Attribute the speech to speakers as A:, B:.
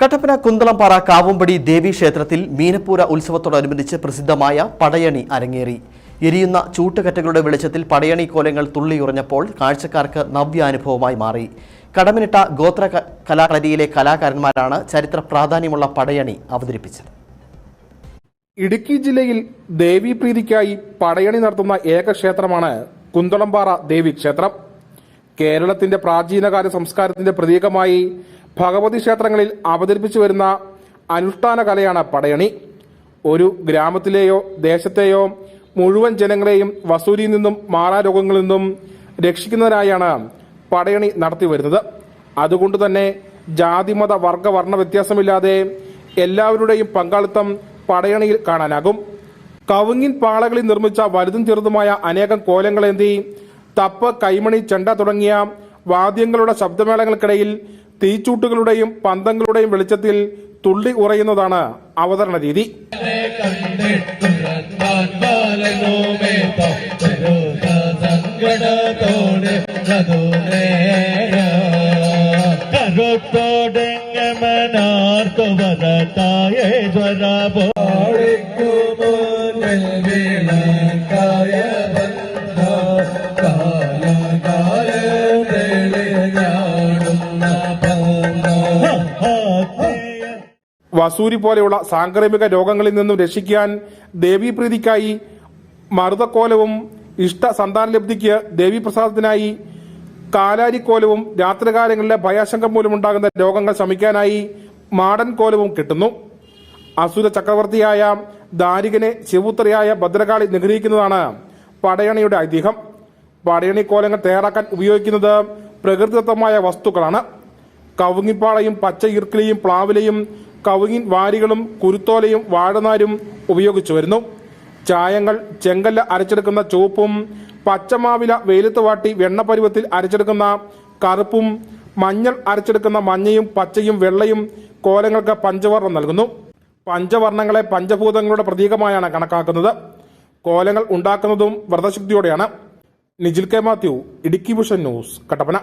A: കട്ടപ്പന കുന്തളംപാറ കാവുംപടി ദേവി ക്ഷേത്രത്തിൽ മീനപ്പൂര ഉത്സവത്തോടനുബന്ധിച്ച് പ്രസിദ്ധമായ പടയണി അരങ്ങേറി. എരിയുന്ന ചൂട്ടുകറ്റകളുടെ വെളിച്ചത്തിൽ പടയണി കോലങ്ങൾ തുള്ളിയുറഞ്ഞപ്പോൾ കാഴ്ചക്കാർക്ക് നവ്യാനുഭവമായി മാറി. കടമിനിട്ട ഗോത്ര ക- കലാകളരിയിലെ കലാകാരന്മാരാണ് ചരിത്ര പ്രാധാന്യമുള്ള പടയണി അവതരിപ്പിച്ചത്.
B: ഇടുക്കി ജില്ലയിൽ ദേവീപ്രീതിക്കായി പടയണി നടത്തുന്ന ഏക ക്ഷേത്രമാണ് കുന്തളംപാറ ദേവി ക്ഷേത്രം. കേരളത്തിന്റെ പ്രാചീനകാല സംസ്കാരത്തിന്റെ പ്രതീകമായി ഭഗവതി ക്ഷേത്രങ്ങളിൽ അവതരിപ്പിച്ചു വരുന്ന അനുഷ്ഠാന കലയാണ് പടയണി. ഒരു ഗ്രാമത്തിലെയോ ദേശത്തെയോ മുഴുവൻ ജനങ്ങളെയും വസൂരിയിൽ നിന്നും മാറാരോഗങ്ങളിൽ നിന്നും രക്ഷിക്കുന്നതിനായാണ് പടയണി നടത്തി വരുന്നത്. അതുകൊണ്ട് തന്നെ ജാതിമത വർഗ വർണ വ്യത്യാസമില്ലാതെ എല്ലാവരുടെയും പങ്കാളിത്തം പടയണിയിൽ കാണാനാകും. കവുങ്ങിൻ പാളകളിൽ നിർമ്മിച്ച വലുതും ചെറുതുമായ അനേകം കോലങ്ങളേന്തി തപ്പ് കൈമണി ചെണ്ട തുടങ്ങിയ വാദ്യങ്ങളുടെ ശബ്ദമേളങ്ങൾക്കിടയിൽ തീച്ചൂട്ടുകളുടെയും പന്തങ്ങളുടെയും വെളിച്ചത്തിൽ തുള്ളി ഉറയുന്നതാണ് അവതരണ രീതി.
C: കരുത്തോടെങ്ങമനാർത്തുവതായ സ്വരാപോ
B: വസൂരി പോലെയുള്ള സാംക്രമിക രോഗങ്ങളിൽ നിന്നും രക്ഷിക്കാൻ ദേവീപ്രീതിക്കായി മറുതക്കോലവും ഇഷ്ട സന്താനലബ്ധിക്ക് ദേവീപ്രസാദത്തിനായി കാലാരിക്കോലവും രാത്രികാലങ്ങളിലെ ഭയാശങ്കം മൂലമുണ്ടാകുന്ന രോഗങ്ങൾ ശമിക്കാനായി മാടൻ കോലവും കിട്ടുന്നു. അസുര ചക്രവർത്തിയായ ദാരികനെ ശിവപുത്രിയായ ഭദ്രകാളി നിഗ്രഹിക്കുന്നതാണ് പടയണിയുടെ ഐതിഹ്യം. പടയണി കോലങ്ങൾ തയ്യാറാക്കാൻ ഉപയോഗിക്കുന്നത് പ്രകൃതിദത്തമായ വസ്തുക്കളാണ്. കവുങ്ങിപ്പാളയും പച്ച ഈർക്കിളിയും പ്ലാവിലയും കവുങ്ങിൻ വാരികളും കുരുത്തോലയും വാഴനാരും ഉപയോഗിച്ചു വരുന്നു. ചായങ്ങൾ ചെങ്കല്ല് അരച്ചെടുക്കുന്ന ചുവപ്പും പച്ചമാവില വെയിലത്ത് വാട്ടി വെണ്ണ പരുവത്തിൽ അരച്ചെടുക്കുന്ന കറുപ്പും മഞ്ഞൾ അരച്ചെടുക്കുന്ന മഞ്ഞയും പച്ചയും വെള്ളയും കോലങ്ങൾക്ക് പഞ്ചവർണം നൽകുന്നു. പഞ്ചവർണങ്ങളെ പഞ്ചഭൂതങ്ങളുടെ പ്രതീകമായാണ് കണക്കാക്കുന്നത്. കോലങ്ങൾ ഉണ്ടാക്കുന്നതും വ്രതശുദ്ധിയോടെയാണ്. Nijil K Mathew Idukki Bhushan news Kattappana.